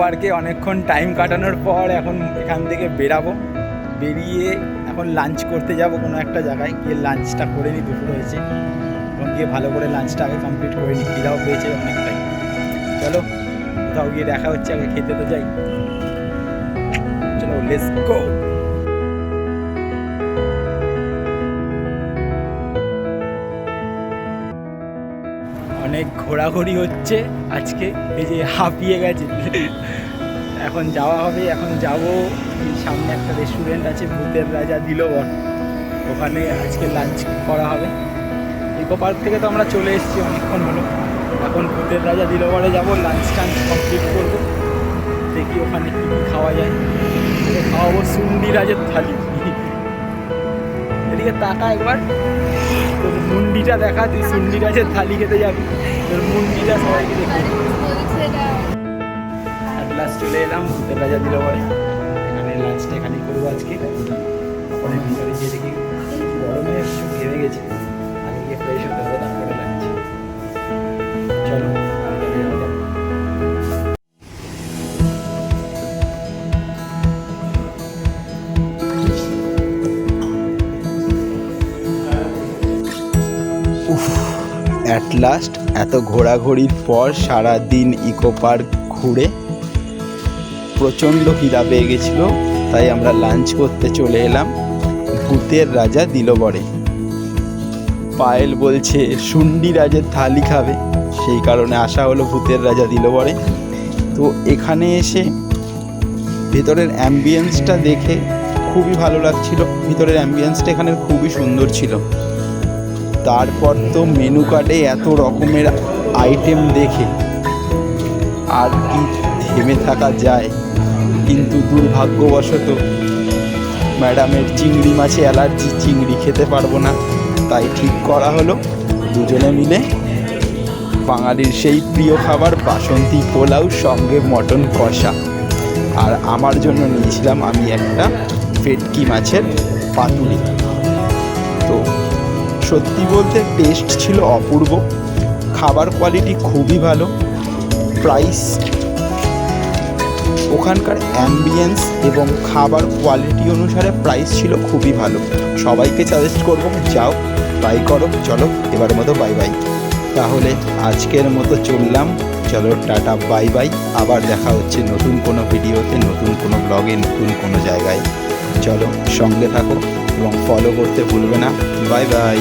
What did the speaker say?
পার্কে অনেকক্ষণ টাইম কাটানোর পর এখন এখান থেকে বেরাবো। বেরিয়ে এখন লাঞ্চ করতে যাব কোনো একটা জায়গায়। গিয়ে লাঞ্চটা করে নিই, দুপুর হয়েছে এবং গিয়ে ভালো করে লাঞ্চটা আগে কমপ্লিট করে নিই। খিদাও পেয়েছে অনেকটাই। চলো। কোথাও গিয়ে দেখা হচ্ছে, আগে খেতে তো যাই। চলো লেটস গো অনেক ঘোরাঘুরি হচ্ছে আজকে, এই যে হাঁপিয়ে গেছে। এখন যাওয়া হবে, এখন যাব। সামনে একটা রেস্টুরেন্ট আছে, ভূতের রাজা দিলবর। ওখানে আজকে লাঞ্চ করা হবে। ইকো পার্ক থেকে তো আমরা চলে এসেছি, অনেকক্ষণ হলো। এখন ভূতের রাজা দিলবরে যাব লাঞ্চ টাঞ্চ কমপ্লিট করব। দেখি ওখানে কী খাওয়া যায়। খাওয়াবো সুন্দি রাজের থালি। এদিকে তাকা একবার। তোর মুন্ডিটা দেখা, তুই সুন্দি রাজের থালি খেতে যাবি। তোর মুন্ডিটা সবাইকে দেখবি চলে এলাম ভূতের রাজা দিল এখানে লাঞ্চটা এখানেই করব আজকে। তারপরে ভিতরে গিয়ে দেখি। গরমে একটু ঘেমে গেছে। অ্যাট লাস্ট এত ঘোরাঘুরির পর সারা দিন ইকো পার্ক ঘুরে প্রচণ্ড খিদা পেয়ে গেছিল, তাই আমরা লাঞ্চ করতে চলে এলাম ভূতের রাজা দিল দিলবরে। পায়েল বলছে, সুন্ডি রাজের থালি খাবে। সেই কারণে আসা হলো ভূতের রাজা দিল দিলবরে। তো এখানে এসে ভেতরের অ্যাম্বিয়েন্সটা দেখে খুবই ভালো লাগছিল। ভিতরের অ্যাম্বিয়েন্সটা এখানে খুবই সুন্দর ছিল। তারপর তো মেনু কার্ডে এত রকমের আইটেম দেখে আর কি থেমে থাকা যায়, কিন্তু দুর্ভাগ্যবশত ম্যাডামের চিংড়ি মাছে অ্যালার্জি চিংড়ি খেতে পারব না। তাই ঠিক করা হলো দুজনে মিলে বাঙালির সেই প্রিয় খাবার বাসন্তী পোলাও, সঙ্গে মটন কষা। আর আমার জন্য নিয়েছিলাম আমি একটা ভেটকি মাছের পাতুরি। তো সত্যি বলতে টেস্ট ছিল অপূর্ব। খাবার কোয়ালিটি খুবই ভালো প্রাইস ওখানকার অ্যাম্বিয়েন্স এবং খাবার কোয়ালিটি অনুসারে প্রাইস ছিল খুবই ভালো। সবাইকে সাজেস্ট করব, যাও ট্রাই করো, চলো, এবার মতো বাই বাই তাহলে আজকের মতো চললাম। চলো, টাটা বাই বাই আবার দেখা হচ্ছে নতুন কোনো ভিডিওতে নতুন কোনো ব্লগে নতুন কোনো জায়গায়। চলো, সঙ্গে থাকো। এবং ফলো করতে ভুলবে না। Bye bye